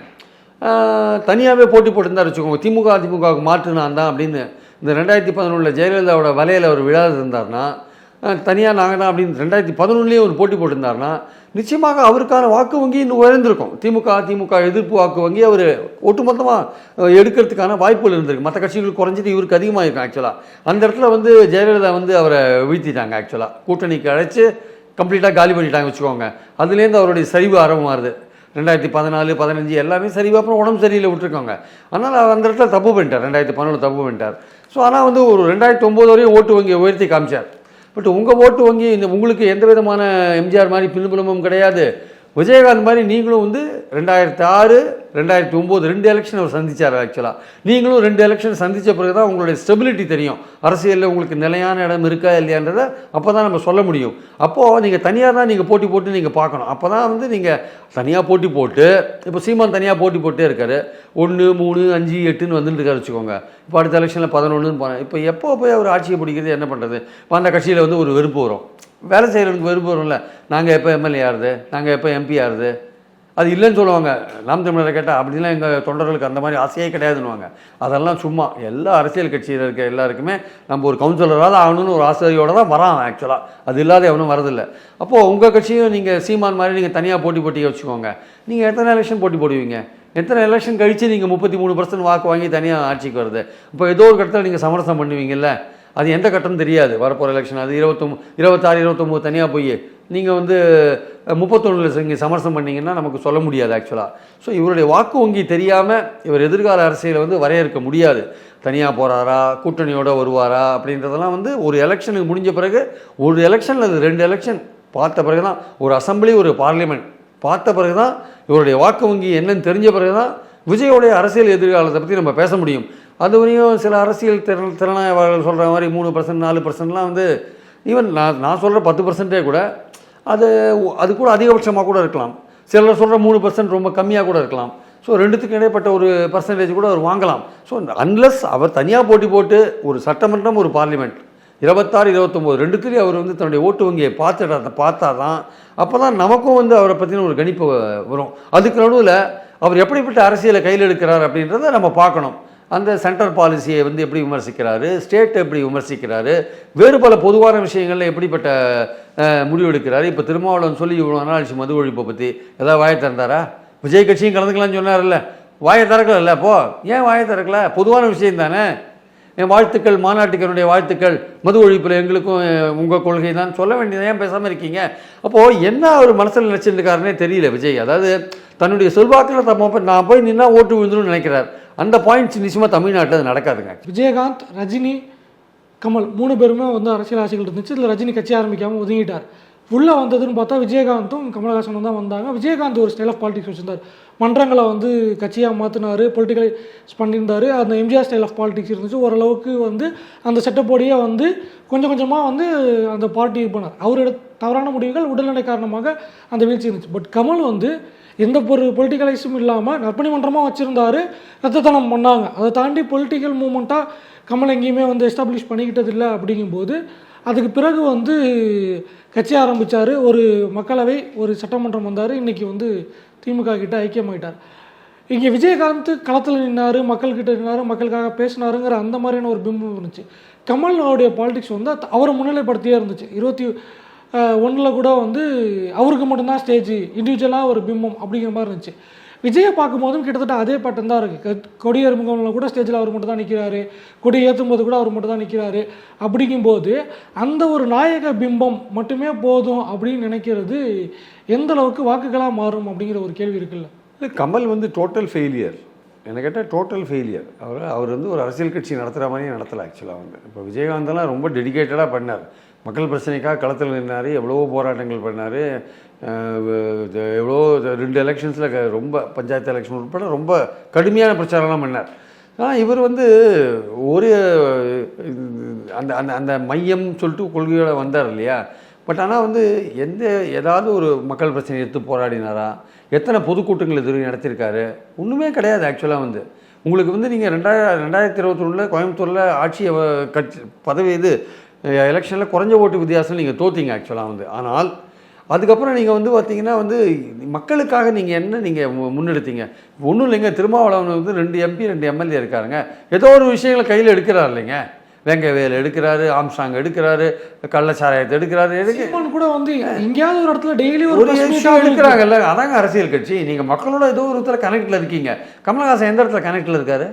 தனியாகவே போட்டி போட்டுருந்தார் வச்சுக்கோங்க. திமுக அதிமுகவுக்கு மாற்று நான் தான் அப்படின்னு இந்த ரெண்டாயிரத்தி பதினொன்றில் ஜெயலலிதாவோட வலையில் அவர் விழாது இருந்தார்னா தனியாக நாங்கள் தான் அப்படின்னு ரெண்டாயிரத்தி பதினொன்றுலேயே ஒரு போட்டி போட்டிருந்தாருன்னா நிச்சயமாக அவருக்கான வாக்கு வங்கி இன்னும் உயர்ந்திருக்கும். திமுக அதிமுக எதிர்ப்பு வாக்கு வங்கி அவர் ஒட்டுமொத்தமாக எடுக்கிறதுக்கான வாய்ப்புகள் இருந்திருக்கு. மற்ற கட்சிகள் குறைஞ்சிட்டு இவருக்கு அதிகமாக இருக்கும் ஆக்சுவலாக அந்த இடத்துல வந்து ஜெயலலிதா வந்து அவரை வீழ்த்திட்டாங்க ஆக்சுவலாக கூட்டணிக்கு அழைச்சி கம்ப்ளீட்டாக காலி பண்ணிட்டாங்க வச்சுக்கோங்க. அதுலேருந்து அவருடைய சரிவு ஆரம்பமாகுது ரெண்டாயிரத்தி பதினாலு பதினஞ்சு எல்லாமே சரிவாக அப்புறம் உடம்பு சரியில்லை விட்டுருக்காங்க. அதனால் அவர் அந்த இடத்துல தப்பு பண்ணிட்டார். ரெண்டாயிரத்தி பதினொன்று தப்பு பண்ணிட்டார். ஸோ ஆனால் வந்து ஒரு ரெண்டாயிரத்தி ஒம்பது வரையும் ஓட்டு வங்கியை உயர்த்தி காமிச்சார். பட் உங்கள் ஓட்டு வங்கி இந்த உங்களுக்கு எந்த விதமான எம்ஜிஆர் மாதிரி பின்புலமும் கிடையாது. விஜயகாந்த் மாதிரி நீங்களும் வந்து ரெண்டாயிரத்தி ஆறு ரெண்டாயிரத்தி ஒம்பது ரெண்டு எலெக்ஷன் அவர் சந்திச்சார் ஆக்சுவலாக நீங்களும் ரெண்டு எலெக்ஷன் சந்தித்த பிறகு தான் உங்களுடைய ஸ்டெபிலிட்டி தெரியும். அரசியலில் உங்களுக்கு நிலையான இடம் இருக்கா இல்லையான்றதை அப்போ தான் நம்ம சொல்ல முடியும். அப்போது நீங்கள் தனியாக தான் நீங்கள் போட்டி போட்டு நீங்கள் பார்க்கணும். அப்போ தான் வந்து நீங்கள் தனியாக போட்டி போட்டு இப்போ சீமான் தனியாக போட்டி போட்டே இருக்காரு. ஒன்று மூணு அஞ்சு எட்டுன்னு வந்துட்டு இருக்காரு வச்சுக்கோங்க. இப்போ அடுத்த எலெக்ஷனில் பதினொன்றுன்னு போனேன் இப்போ எப்போ போய் அவர் ஆட்சியை பிடிக்கிறது என்ன பண்ணுறது இப்போ அந்த கட்சியில் வந்து ஒரு வெறுப்பு வரும். வேலை செய்கிறவனுக்கு வெறுப்பு வரும்ல. நாங்கள் எப்போ எம்எல்ஏ ஆறுது? நாங்கள் எப்போ எம்பி ஆறுது? அது இல்லைன்னு சொல்லுவாங்க. நாம் தமிழரை கேட்டால் அப்படிலாம் எங்கள் தொண்டர்களுக்கு அந்த மாதிரி ஆசையே கிடையாதுன்னுவாங்க. அதெல்லாம் சும்மா எல்லா அரசியல் கட்சியில் இருக்க எல்லாருக்குமே நம்ம ஒரு கவுன்சிலராக ஆகணும்னு ஒரு ஆசையோடு தான் வரான் ஆக்சுவலாக அது இல்லாத எவனும் வரதில்லை. அப்போது உங்கள் கட்சியும் நீங்கள் சீமான் மாதிரி நீங்கள் தனியாக போட்டி போட்டி வச்சுக்கோங்க. நீங்கள் எத்தனை எலெக்ஷன் போட்டி போடுவீங்க? எத்தனை எலெக்ஷன் கழித்து நீங்கள் முப்பத்தி மூணு பர்சன்ட் வாக்கு வாங்கி தனியாக ஆட்சிக்கு வருது? இப்போ ஏதோ ஒரு கட்டத்தில் நீங்கள் சமரசம் பண்ணுவீங்கல்ல? அது எந்த கட்டம்னு தெரியாது. வரப்போகிற எலெக்ஷன் அது இருபத்தொம் இருபத்தாறு இருபத்தொம்போது தனியாக போய் நீங்கள் வந்து முப்பத்தொன்னில் இங்கே சமரசம் பண்ணிங்கன்னா நமக்கு சொல்ல முடியாது ஆக்சுவலாக ஸோ இவருடைய வாக்கு வங்கி தெரியாமல் இவர் எதிர்கால அரசியலை வந்து வரையறுக்க முடியாது. தனியாக போகிறாரா கூட்டணியோட வருவாரா அப்படின்றதெல்லாம் வந்து ஒரு எலெக்ஷனுக்கு முடிஞ்ச பிறகு ஒரு எலெக்ஷன் அது ரெண்டு எலெக்ஷன் பார்த்த பிறகு தான் ஒரு அசம்பிளி ஒரு பார்லிமெண்ட் பார்த்த பிறகு தான் இவருடைய வாக்கு வங்கி என்னன்னு தெரிஞ்ச பிறகு தான் விஜயோடைய அரசியல் எதிர்காலத்தை பற்றி நம்ம பேச முடியும். அதுவரையும் சில அரசியல் திறன் திறனாய்வாளர்கள் சொல்கிற மாதிரி மூணு பர்சன்ட் நாலு பர்சன்ட்லாம் வந்து ஈவன் நான் நான் சொல்கிற பத்து பர்சன்டே கூட அது அது கூட அதிகபட்சமாக கூட இருக்கலாம். சிலர் சொல்கிற மூணு பர்சன்ட் ரொம்ப கம்மியாக கூட இருக்கலாம். ஸோ ரெண்டுத்துக்கு இடைப்பட்ட ஒரு பர்சன்டேஜ் கூட அவர் வாங்கலாம். ஸோ அன்லஸ் அவர் தனியாக போட்டி போட்டு ஒரு சட்டமன்றம் ஒரு பார்லிமெண்ட் இருபத்தாறு இருபத்தொம்போது ரெண்டுத்துலேயும் அவர் வந்து தன்னுடைய ஓட்டு வங்கியை பார்த்துட்டா பார்த்தா தான் அப்போ தான் நமக்கும் வந்து அவரை பற்றின ஒரு கணிப்பு வரும். அதுக்கு நடுவில் அவர் எப்படிப்பட்ட அரசியலை கையில் எடுக்கிறார் அப்படின்றத நம்ம பார்க்கணும். அந்த சென்ட்ரல் பாலிசியை வந்து எப்படி விமர்சிக்கிறாரு? ஸ்டேட்டை எப்படி விமர்சிக்கிறாரு? வேறு பல பொதுவான விஷயங்களில் எப்படிப்பட்ட முடிவு எடுக்கிறாரு இப்போ திருமாவளவன் சொல்லி இவ்வளோ நாள் மது ஒழிப்பை பற்றி ஏதாவது வாயை திறந்தாரா? விஜய் கட்சியும் கலந்துக்கலாம்னு சொன்னார்ல வாயை திறக்கல அப்போ ஏன் வாயை திறக்கல? பொதுவான விஷயம் தானே. என் வாழ்த்துக்கள் மாநாட்டுக்கு என்னுடைய வாழ்த்துக்கள் மது ஒழிப்பில் எங்களுக்கும் உங்கள் கொள்கை தான் சொல்ல வேண்டியது ஏன் பேசாமல் இருக்கீங்க? அப்போது என்ன அவர் மனசில் நினச்சிருக்காருன்னே தெரியல விஜய். அதாவது தன்னுடைய செல்வாக்கில் தம்ம போய் நான் போய் நின்னா ஓட்டு விழுந்துருன்னு நினைக்கிறார். அந்த பாயிண்ட்ஸ் நிச்சயமாக தமிழ்நாட்டில் அது நடக்காதுங்க. விஜயகாந்த் ரஜினி கமல் மூணு பேருமே வந்து அரசியல் ஆசைகள் இருந்துச்சு இதில் ரஜினி கட்சி ஆரம்பிக்காமல் ஒதுங்கிட்டார். உள்ளே வந்ததுன்னு பார்த்தா விஜயகாந்தும் கமலஹாசனும் தான் வந்தாங்க. விஜயகாந்த் ஒரு ஸ்டைல் ஆஃப் பாலிடிக்ஸ் வச்சுருந்தார். மன்றங்களை வந்து கட்சியாக மாற்றினார் பொலிட்டிக்கலை பண்ணியிருந்தார். அந்த எம்ஜிஆர் ஸ்டைல் ஆஃப் பாலிடிக்ஸ் இருந்துச்சு. ஓரளவுக்கு வந்து அந்த செட்டப்போடையே வந்து கொஞ்சம் கொஞ்சமாக வந்து அந்த பார்ட்டி இது பண்ணார். அவர் எடுத்த தவறான முடிவுகள் உடல்நிலை காரணமாக அந்த வீழ்ச்சி இருந்துச்சு. பட் கமல் வந்து எந்த ஒரு பொலிட்டிக்கலைஸும் இல்லாமல் நற்பணி மன்றமாக வச்சுருந்தாரு. ரத்தத்தனம் பண்ணாங்க. அதை தாண்டி பொலிட்டிக்கல் மூமெண்ட்டாக கமல் எங்கேயுமே வந்து எஸ்டாப்ளிஷ் பண்ணிக்கிட்டது இல்லை அப்படிங்கும்போது அதுக்கு பிறகு வந்து கட்சி ஆரம்பித்தார் ஒரு மக்களவை ஒரு சட்டமன்றம் வந்தார். இன்றைக்கி வந்து திமுக கிட்ட ஐக்கியமாயிட்டார். இங்கே விஜயகாந்த் களத்தில் நின்னார் மக்கள்கிட்ட நின்னார் மக்களுக்காக பேசினாருங்கிற அந்த மாதிரியான ஒரு பிம்பம் இருந்துச்சு. கமலோடைய பாலிடிக்ஸ் வந்து அவரை முன்னிலைப்படுத்தியே இருந்துச்சு. இருபத்தி ஒன்றில் கூட வந்து அவருக்கு மட்டும்தான் ஸ்டேஜ் இண்டிவிஜுவலாக ஒரு பிம்பம் அப்படிங்கிற மாதிரி இருந்துச்சு. விஜயை பார்க்கும்போதும் கிட்டத்தட்ட அதே பட்டம் தான் இருக்குது கொடியேறுமுகம்ல கூட ஸ்டேஜில் அவர் மட்டும் தான் நிற்கிறாரு கொடி ஏற்றும் போது கூட அவர் மட்டும் தான் நிற்கிறாரு அப்படிங்கும்போது அந்த ஒரு நாயக பிம்பம் மட்டுமே போதும் அப்படின்னு நினைக்கிறது எந்த அளவுக்கு வாக்குகளாக மாறும் அப்படிங்கிற ஒரு கேள்வி இருக்குல்ல. இல்லை கமல் வந்து டோட்டல் ஃபெயிலியர் என்ன கேட்டால் டோட்டல் ஃபெயிலியர் அவர் அவர் வந்து ஒரு அரசியல் கட்சி நடத்துகிற மாதிரியே நடத்தலை ஆக்சுவலாக வந்து. இப்போ விஜயகாந்தெல்லாம் ரொம்ப டெடிகேட்டடாக பண்ணார். மக்கள் பிரச்சனைக்காக களத்தில் நின்னார் எவ்வளவோ போராட்டங்கள் பண்ணார். எவ்வளோ ரெண்டு எலெக்ஷன்ஸில் ரொம்ப பஞ்சாயத்து எலெக்ஷன் உட்பட ரொம்ப கடுமையான பிரச்சாரம்லாம் பண்ணார். ஆனால் இவர் வந்து ஒரு அந்த அந்த அந்த மையம் சொல்லிட்டு கொள்கையோட வந்தார் இல்லையா? பட் ஆனால் வந்து எந்த ஏதாவது ஒரு மக்கள் பிரச்சனை எடுத்து போராடினாரா? எத்தனை பொதுக்கூட்டங்கள் இது நடத்தியிருக்காரு ஒன்றுமே கிடையாது ஆக்சுவலாக வந்து. உங்களுக்கு வந்து நீங்கள் ரெண்டாயிரம் ரெண்டாயிரத்தி இருபத்தொன்னில் கோயம்புத்தூரில் ஆட்சியை கட்சி பதவி இது எலெக்ஷனில் குறைஞ்ச ஓட்டு வித்தியாசம் நீங்கள் தோத்தீங்க ஆக்சுவலாக வந்து. ஆனால் அதுக்கப்புறம் நீங்கள் வந்து பார்த்தீங்கன்னா வந்து மக்களுக்காக நீங்கள் என்ன நீங்கள் முன்னெடுத்தீங்க? ஒன்றும் இல்லைங்க திருமாவளவன் வந்து ரெண்டு எம்பி ரெண்டு எம்எல்ஏ இருக்காருங்க. ஏதோ ஒரு விஷயங்களை கையில் எடுக்கிறார் இல்லைங்க. வெங்கவேல் எடுக்கிறாரு ஆம்சாங் எடுக்கிறாரு கள்ளச்சாராயத்தை எடுக்கிறாரு எடுக்க சீமான் கூட வந்து எங்கேயாவது ஒரு இடத்துல டெய்லி ஒரு ஆகுது. எடுக்கிறாங்கல்ல அதாங்க அரசியல் கட்சி. நீங்கள் மக்களோட ஏதோ ஒரு இடத்துல கனெக்டில் இருக்கீங்க. கமலஹாசன் எந்த இடத்துல கனெக்டில் இருக்காரு?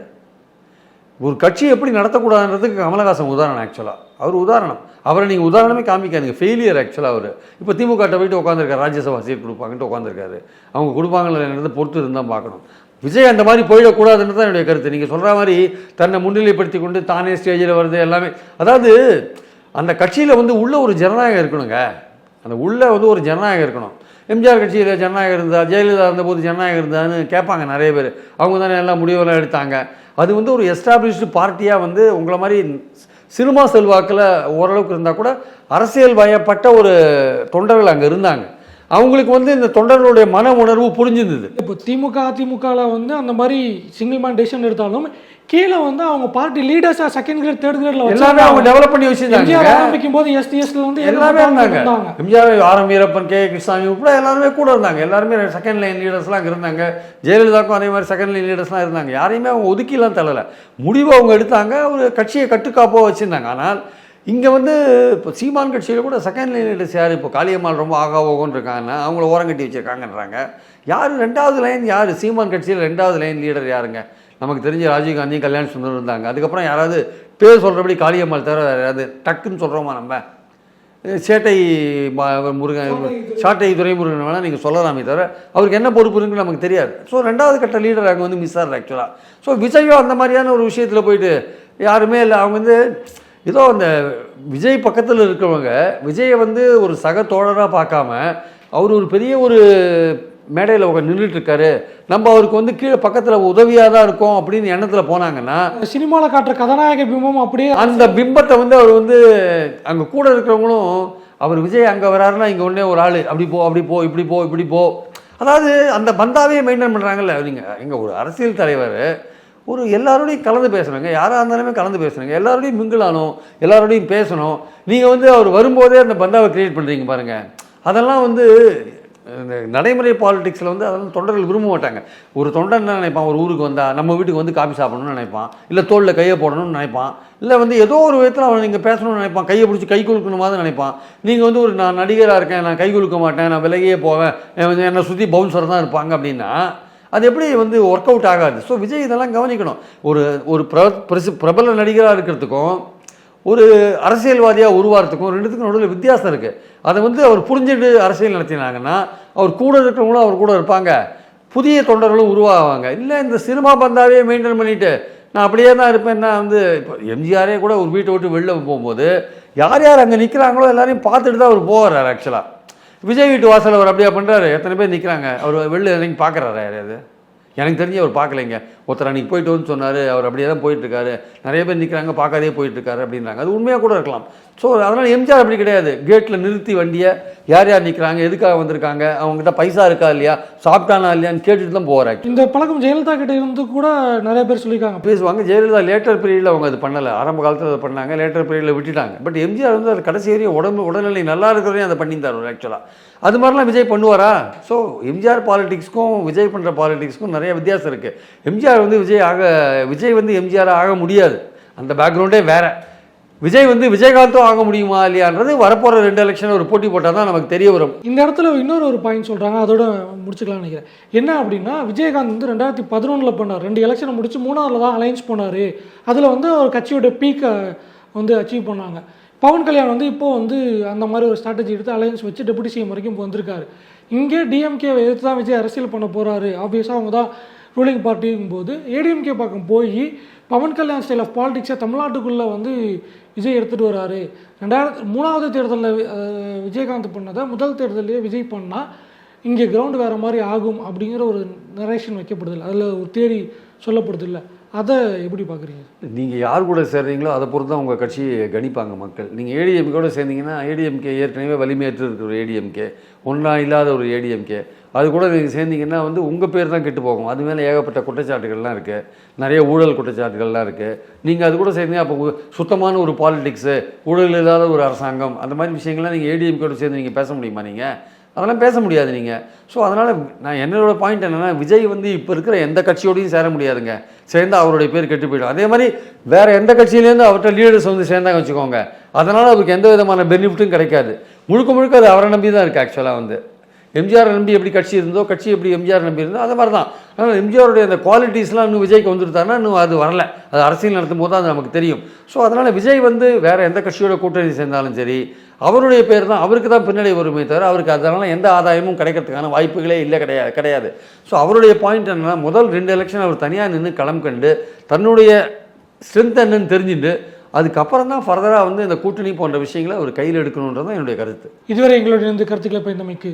ஒரு கட்சி எப்படி நடத்தக்கூடாதுன்றதுக்கு கமலஹாசன் உதாரணம் ஆக்சுவலாக அவர் உதாரணம். அவரை நீங்கள் உதாரணமே காமிக்காதீங்க. ஃபெயிலியர் ஆக்சுவலாக அவர். இப்போ திமுகட்ட போயிட்டு உட்காந்துருக்காரு ராஜ்யசபா சீட் கொடுப்பாங்கன்ட்டு உட்காந்துருக்காரு அவங்க கொடுப்பாங்களே பொறுத்து இருந்தால் பார்க்கணும். விஜய் அந்த மாதிரி போயிடக்கூடாதுன்னு தான் என்னுடைய கருத்து. நீங்கள் சொல்கிற மாதிரி தன்னை முன்னிலைப்படுத்தி கொண்டு தானே ஸ்டேஜில் வருது எல்லாமே. அதாவது அந்த கட்சியில் வந்து உள்ள ஒரு ஜனநாயகம் இருக்கணுங்க. அந்த உள்ள வந்து ஒரு ஜனநாயகம் இருக்கணும். எம்ஜிஆர் கட்சியில் ஜனநாயகம் இருந்தா ஜெயலலிதா இருந்தபோது ஜனநாயகம் இருந்தான்னு கேட்பாங்க நிறைய பேர். அவங்க தானே எல்லாம் முடிவெல்லாம் எடுத்தாங்க. அது வந்து ஒரு எஸ்டாப்ளிஷ்டு பார்ட்டியாக வந்து உங்களை மாதிரி சினிமா செல்வாக்கில் ஓரளவுக்கு இருந்தால் கூட அரசியல் பயப்பட்ட ஒரு தொண்டர்கள் அங்கே இருந்தாங்க. அவங்களுக்கு வந்து இந்த தொண்டர்களுடைய மன உணர்வு புரிஞ்சிருந்தது. இப்போ திமுக அதிமுகவில் வந்து அந்த மாதிரி சிங்கிள் மேன் டெசிஷன் எடுத்தாலும் கீழே வந்து அவங்க பார்ட்டி லீடர்ஸாக செகண்ட் கிரேட் தேர்ட் கிரேட்ல எல்லாமே அவங்க டெவலப் பண்ணி வச்சிருந்தாங்க. ஆரம்பிக்கும் போது எஸ்டிஎஸ்ல வந்து எல்லாமே இருந்தாங்க. MGR R M Veerappan K. Krishnasamy உட்பட எல்லாருமே கூட இருந்தாங்க. எல்லாருமே செகண்ட் லைன் லீடர்ஸ்லாம் அங்கே இருந்தாங்க. ஜெயலலிதாவுக்கும் அதே மாதிரி செகண்ட் லைன் லீடர்ஸ்லாம் இருந்தாங்க. யாரையுமே அவங்க ஒதுக்கிலாம் தள்ளலை. முடிவு அவங்க எடுத்தாங்க. ஒரு கட்சியை கட்டுக்காப்பாக வச்சுருந்தாங்க. ஆனால் இங்கே வந்து இப்போ சீமான் கட்சியில் கூட செகண்ட் லைன் லீடர்ஸ் யார்? இப்போ காளியம்மாள் ரொம்ப ஆகா ஓகோன்னு இருக்காங்கன்னா அவங்கள ஓரங்கட்டி வச்சிருக்காங்கன்றாங்க. யார்? ரெண்டாவது லைன் யார்? சீமான் கட்சியில் ரெண்டாவது லைன் லீடர் யாருங்க? நமக்கு தெரிஞ்ச ராஜீவ்காந்தி கல்யாண் சுந்தரம் இருந்தாங்க. அதுக்கப்புறம் யாராவது பேர் சொல்கிறபடி காளியம்மாள் தவிர வேறு யாராவது டக்குன்னு சொல்கிறோமா நம்ம? சேட்டை முருகன் சாட்டை துரைமுருகன் வேணால் நீங்கள் சொல்லலாமே தவிர அவருக்கு என்ன பொறுப்பு இருக்குன்னு நமக்கு தெரியாது. ஸோ ரெண்டாவது கட்ட லீடர் அங்கே வந்து மிஸ் ஆகிறார் ஆக்சுவலாக ஸோ விஜயோ அந்த மாதிரியான ஒரு விஷயத்தில் போயிட்டு யாருமே இல்லை. அவங்க வந்து ஏதோ அந்த விஜய் பக்கத்தில் இருக்கிறவங்க விஜயை வந்து ஒரு சக தோழராக பார்க்காம அவர் ஒரு பெரிய ஒரு மேடையில் உட்காந்து நின்றுட்டு இருக்காரு. நம்ம அவருக்கு வந்து கீழே பக்கத்தில் உதவியாக தான் இருக்கோம் அப்படின்னு எண்ணத்தில் போனாங்கன்னா சினிமாவில் காட்டுற கதாநாயக பிம்பம் அப்படியே அந்த பிம்பத்தை வந்து அவர் வந்து அங்கே கூட இருக்கிறவங்களும் அவர் விஜய் அங்கே வராருன்னா இங்கே உடனே ஒரு ஆள் அப்படி போ அப்படி போ இப்படி போ இப்படி போ. அதாவது அந்த பந்தாவே மெயின்டைன் பண்ணுறாங்கல்ல நீங்கள் எங்கள் ஒரு அரசியல் தலைவர் ஒரு எல்லாரோடையும் கலந்து பேசணுங்க யாராக இருந்தாலுமே கலந்து பேசணுங்க எல்லாரோடையும் மிங்கிள் ஆகணும் எல்லாரோடையும் பேசணும். நீங்கள் வந்து அவர் வரும்போதே அந்த பந்தாவை கிரியேட் பண்ணுறீங்க பாருங்கள் அதெல்லாம் வந்து இந்த நடைமுறை பாலிடிக்ஸில் வந்து அதெல்லாம் தொண்டர்கள் விரும்ப மாட்டாங்க. ஒரு தொண்டன் என்ன நினைப்பான்? ஒரு ஊருக்கு வந்தால் நம்ம வீட்டுக்கு வந்து காஃபி சாப்பிடணும்னு நினைப்பான். இல்லை தோளில் கையை போடணும்னு நினைப்பான். இல்லை வந்து ஏதோ ஒரு விதத்தில் அவன் நீங்கள் பேசணும்னு நினைப்பான். கையை பிடிச்சி கை குலுக்கணுமாவது நினைப்பான். நீங்கள் வந்து ஒரு நான் நடிகராக இருக்கேன் நான் கை கொடுக்க மாட்டேன் நான் விலகியே போவேன் என்னை சுற்றி பவுன்சர் தான் இருப்பாங்க அப்படின்னா அது எப்படி வந்து ஒர்க் அவுட் ஆகாது? ஸோ விஜய் இதெல்லாம் கவனிக்கணும். ஒரு ஒரு பிர பிரபல நடிகராக இருக்கிறதுக்கும் ஒரு அரசியல்வாதியாக உருவாகிறதுக்கும் ரெண்டுத்துக்கும் நடுவில் வித்தியாசம் இருக்குது அதை வந்து அவர் புரிஞ்சுட்டு அரசியல் நடத்தினாங்கன்னா அவர் கூட இருக்கிறவங்களும் அவர் கூட இருப்பாங்க. புதிய தொண்டர்களும் உருவாகுவாங்க இல்லை இந்த சினிமா பந்தாவே மெயின்டைன் பண்ணிவிட்டு நான் அப்படியே தான் இருப்பேன்னா வந்து இப்போ எம்ஜிஆரே கூட ஒரு வீட்டை விட்டு வெளில போகும்போது யார் யார் அங்கே நிற்கிறாங்களோ எல்லாரையும் பார்த்துட்டு தான் அவர் போகிறார் ஆக்சுவலாக விஜய் வீட்டு வாசல் அவர் அப்படியே பண்ணுறாரு எத்தனை பேர் நிற்கிறாங்க அவர் வெளில இறங்கி பார்க்குறாரு யாரையாவது எனக்கு தெரிஞ்சு அவர் பார்க்கலைங்க. ஒருத்தர் அன்றைக்கி போயிட்டு வந்து சொன்னார் அவர் அப்படியே தான் போயிட்டுருக்காரு. நிறைய பேர் நிற்கிறாங்க பார்க்காதே போயிட்டுருக்காரு அப்படின்றாங்க. அது உண்மையாக கூட இருக்கலாம். ஸோ அதனால் எம்ஜிஆர் அப்படி கிடையாது. கேட்டில் நிறுத்தி வண்டியை யார் யார் நிற்கிறாங்க எதுக்காக வந்திருக்காங்க அவங்ககிட்ட பைசா இருக்கா இல்லையா சாப்பிட்டானா இல்லையான்னு கேட்டுட்டு தான் போகிறாங்க இந்த பழக்கம் ஜெயலலிதா கிட்ட இருந்து கூட நிறைய பேர் சொல்லியிருக்காங்க. பேசுவாங்க. ஜெயலலிதா லேட்டர் பீரியடில் அவங்க அது பண்ணலை. ஆரம்ப காலத்தில் அதை பண்ணாங்க லேட்டர் பீரியடில் விட்டுட்டாங்க. பட் எம்ஜிஆர் வந்து அது கடைசி வரையும் உடம்பு உடல்நிலை நல்லா இருக்கிறதையும் அதை பண்ணியிருந்தார் ஆக்சுவலாக அது மாதிரிலாம் விஜய் பண்ணுவாரா? ஸோ எம்ஜிஆர் பாலிடிக்ஸ்க்கும் விஜய் பண்ணுற பாலிடிக்ஸ்க்கும் நிறைய வித்தியாசம் இருக்குது எம்ஜிஆர் வந்து விஜய் ஆக விஜய் வந்து எம்ஜிஆர் ஆக முடியாது. அந்த பேக்ரவுண்டே வேற. விஜய் வந்து விஜயகாந்தும் ஆக முடியுமா இல்லையான்றது வரப்போகிற ரெண்டு எலெக்ஷன் ஒரு போட்டி போட்டால் தான் நமக்கு தெரிய வரும். இந்த இடத்துல இன்னொரு ஒரு பாயிண்ட் சொல்கிறாங்க அதோட முடிச்சுக்கலாம்னு நினைக்கிறேன். என்ன அப்படின்னா விஜயகாந்த் வந்து ரெண்டாயிரத்தி பதினொன்றில் பண்ணார் ரெண்டு எலெக்ஷனை முடிச்சு மூணாவதுல தான் அலைன்ஸ் போனார். அதில் வந்து அவர் கட்சியோட பீக்கை வந்து அச்சீவ் பண்ணாங்க. பவன் கல்யாண் வந்து இப்போ வந்து அந்த மாதிரி ஒரு ஸ்ட்ராட்டஜி எடுத்து அலையன்ஸ் வச்சு டெபுட்டி சிஎம் வரைக்கும் இப்போ வந்திருக்காரு. இங்கே டிஎம்கே எதிர்த்து தான் விஜய் அரசியல் பண்ண போகிறாரு ஆப்வியஸாக அவங்க தான் ரூலிங் பார்ட்டிங்கும் போது ஏடிஎம்கே பக்கம் போய் பவன் கல்யாண் ஸ்டைல் ஆஃப் பாலிடிக்ஸை தமிழ்நாட்டுக்குள்ளே வந்து விஜய் எடுத்துகிட்டு வராரு. ரெண்டாயிரத்து மூணாவது தேர்தலில் விஜயகாந்த் பண்ணதை முதல் தேர்தலையே விஜய் பண்ணால் இங்கே கிரவுண்டு வேறு மாதிரி ஆகும் அப்படிங்கிற ஒரு நரேஷன் வைக்கப்படுதில்லை அதில் ஒரு தேடி சொல்லப்படுதில்லை அதை எப்படி பார்க்குறீங்க நீங்கள் யார் கூட சேர்றீங்களோ அதை பொறுத்து தான் உங்கள் கட்சியை கணிப்பாங்க மக்கள். நீங்கள் ஏடிஎம்கேட சேர்ந்தீங்கன்னா ஏடிஎம்கே ஏற்கனவே வலிமையற்று இருக்கிற ஒரு ஏடிஎம்கே ஒன்றா இல்லாத ஒரு ஏடிஎம்கே அது கூட நீங்கள் சேர்ந்தீங்கன்னா வந்து உங்கள் பேர் தான் கெட்டு போகும். அது மேலே ஏகப்பட்ட குற்றச்சாட்டுகள்லாம் இருக்குது நிறைய ஊழல் குற்றச்சாட்டுகள்லாம் இருக்குது நீங்கள் அது கூட சேர்ந்தீங்க அப்போ சுத்தமான ஒரு பாலிடிக்ஸு ஊழல் இல்லாத ஒரு அரசாங்கம் அந்த மாதிரி விஷயங்கள்லாம் நீங்கள் ஏடிஎம்கேட சேர்ந்து நீங்கள் பேச முடியுமா நீங்கள் அதெல்லாம் பேச முடியாது நீங்கள் ஸோ அதனால் நான் என்னோட பாயிண்ட் என்னென்னா விஜய் வந்து இப்போ இருக்கிற எந்த கட்சியோடையும் சேர முடியாதுங்க. சேர்ந்து அவருடைய பேர் கெட்டு போயிடும். அதே மாதிரி வேறு எந்த கட்சியிலேருந்து அவர்கிட்ட லீடர்ஸ் வந்து சேர்ந்தாங்க வச்சுக்கோங்க. அதனால் அவருக்கு எந்த விதமான பெனிஃபிட்டும் கிடைக்காது. முழுக்க முழுக்க அது அவரை நம்பி தான் இருக்குது ஆக்சுவலாக வந்து. எம்ஜிஆர் நம்பி எப்படி கட்சி இருந்தோ கட்சி எப்படி எம்ஜிஆர் நம்பி இருந்தோ அது மாதிரி தான். ஆனால் எம்ஜிஆருடைய அந்த குவாலிட்டிஸ்லாம் இன்னும் விஜய்க்கு வந்துருத்தாருன்னா இன்னும் அது வரல. அது அரசியல் நடத்தும் போது தான் அது நமக்கு தெரியும். ஸோ அதனால் விஜய் வந்து வேறு எந்த கட்சியோட கூட்டணி சேர்ந்தாலும் சரி அவருடைய பேர் தான் அவருக்கு தான் பின்னாடி வருமே தவிர அவருக்கு அதனால் எந்த ஆதாயமும் கிடைக்கிறதுக்கான வாய்ப்புகளே இல்லை கிடையாது கிடையாது. ஸோ அவருடைய பாயிண்ட் என்னன்னா முதல் ரெண்டு எலெக்ஷன் அவர் தனியாக நின்று களம் கண்டு தன்னுடைய ஸ்ட்ரென்த் என்னன்னு தெரிஞ்சுட்டு அதுக்கப்புறம் தான் ஃபர்தராக வந்து இந்த கூட்டணி போன்ற விஷயங்களை அவர் கையில் எடுக்கணுன்றது தான் என்னுடைய கருத்து. இதுவரை எங்களுடைய இந்த கருத்துக்களை பயந்தமைக்கு